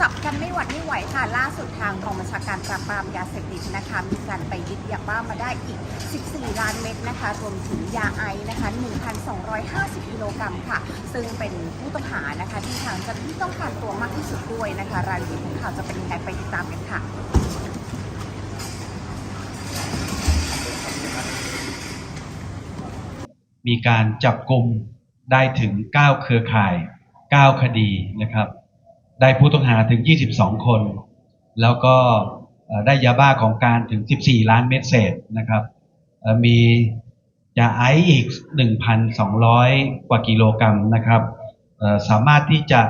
จับกันไม่หวัดไม่ไหวค่ะ ล่าสุดทางกองบัญชาการปราบปรามยาเสพติดนะคะ มีการไปยึดยาบ้ามาได้อีก 14 ล้านเม็ดนะคะ รวมถึงยาไอนะคะ 1,250 กิโลกรัมค่ะ ซึ่งเป็นผู้ต้องหานะคะที่ทางเจ้าหน้าที่ต้องการตัวมากที่สุดด้วยนะคะ รายละเอียดของข่าวจะเป็นยังไงไปติดตามกันค่ะมีการจับกลุ่มได้ถึง 9 เครือข่าย 9 คดีนะครับ ได้ผู้ต้องหาถึง 22 คน แล้วก็ได้ยาบ้าของการถึง 14 ล้านเม็ดเศษนะครับมียาไอซ์อีก 1,200 กว่ากิโลกรัมนะครับสามารถที่จะ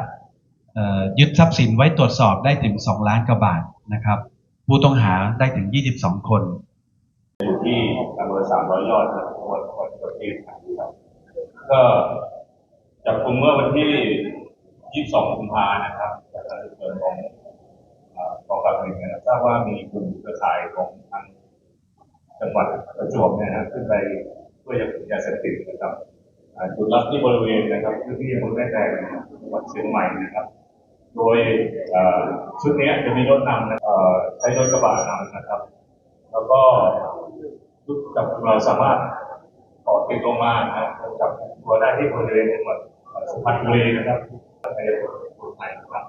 ยึดทรัพย์สินไว้ตรวจสอบได้ถึง 2 ล้านกว่าบาทนะครับ ผู้ต้องหาได้ถึง 22 คนอยู่ที่อำเภอสามร้อยยอดครับจังหวัดนครปฐมครับก็จับกลุ่มเมื่อวันที่ 22 กุมภานะครับจากการสืบสวนของเอ่ อกองนะทราบว่ามีกลุ่มเครือข่ายของทางจังหวัดประจวบเนี่ยนะขึ้นไปช่วยยาเสพติดนะครับจุดรับที่บริเวณนะครับพื้นที่อำเภอแม่แตงจังหวัดเชียงใหม่นะครับ โดยชุดนี้จะมีรถนำนะใช้รถกระบะนำนะครับ แล้วก็ชุดจับเราสามารถต่อติดลงมานะครับจับตัวได้ที่บริเวณจังหวัดสุพรรณบุรีนะครับในกลุ่มไทยนะครับ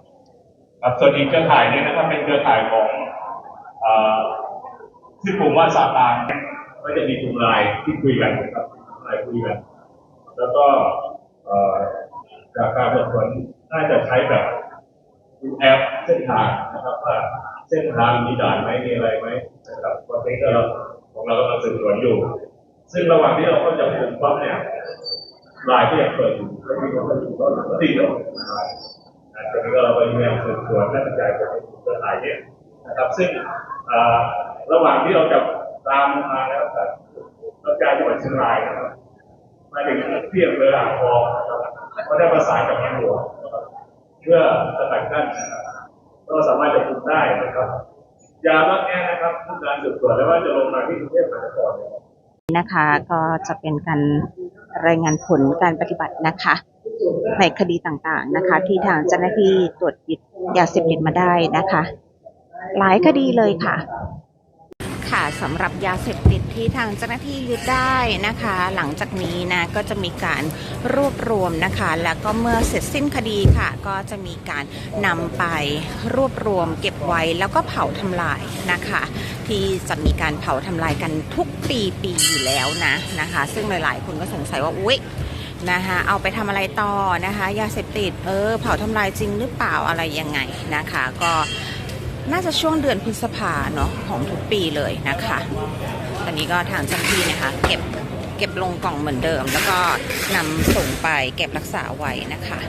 ครับส่วนอีกเครือข่ายนี้นะครับเป็นเครือข่ายของอที่กลุ่มว่าซาตานก็จะมีกลุ่มไลน์ที่คุยกันนะครับไลน์คุยกัน แล้วก็จากการสอบสวนน่าจะใช้แบบดูแอปเส้นทางนะครับว่าเส้นทางมีด่านไหมมีอะไรไหมนะครับวันนี้ก็เราของเรากำลังสืบสวนอยู่ ซึ่งระหว่างที่เราเข้าจับกลุ่มปั๊บเนี่ยลายที่ยังเปิดอยู่ก็มีคนมาอยู่ก็ติดอยู่นะ ตอนนี้ก็เราก็พยายามสืบสวนและกระจายไปในเครือข่ายเนี่ยนะครับ ซึ่งระหว่างที่เราจับตามมาแล้วกับกระจายจังหวัดเชียงรายนะครับมาถึงที่อำเภออ่างทองนะครับก็ได้ประสานกับตำรวจเพื่อสกัดกั้นก็สามารถจะคุมได้นะครับยาล็อตเนี้นะครับทุกการสืบสวนแล้วว่าจะลงมาที่กรุงเทพมหานครเนี่ยนะคะก็จะเป็นการรายงานผลการปฏิบัตินะคะ ในคดีต่างๆนะคะ ที่ทางเจ้าหน้าที่ตรวจยึดยาเสพติดมาได้นะคะ หลายคดีเลยค่ะ ค่ะสำหรับยาเสพติดที่ทางเจ้าหน้าที่ยึดได้นะคะ หลังจากนี้นะก็จะมีการรวบรวมนะคะ แล้วก็เมื่อเสร็จสิ้นคดีค่ะ ก็จะมีการนำไปรวบรวมเก็บไว้แล้วก็เผาทำลายนะคะ ที่จะมีการเผาทำลายกันทุกปีปีอยู่แล้วนะนะคะ ซึ่งหลายๆ คนก็สงสัยว่าอุ๊ย นะคะเอาไปทำอะไรต่อนะคะ ยาเสพติดเออเผาทำลายจริงหรือเปล่าอะไรยังไงนะคะ ก็น่าจะช่วงเดือนพฤษภาเนาะของทุกปีเลยนะคะตอนนี้ก็ทางเจ้าหน้าที่นะคะ เก็บเก็บลงกล่องเหมือนเดิม แล้วก็นำส่งไปเก็บรักษาไว้นะคะ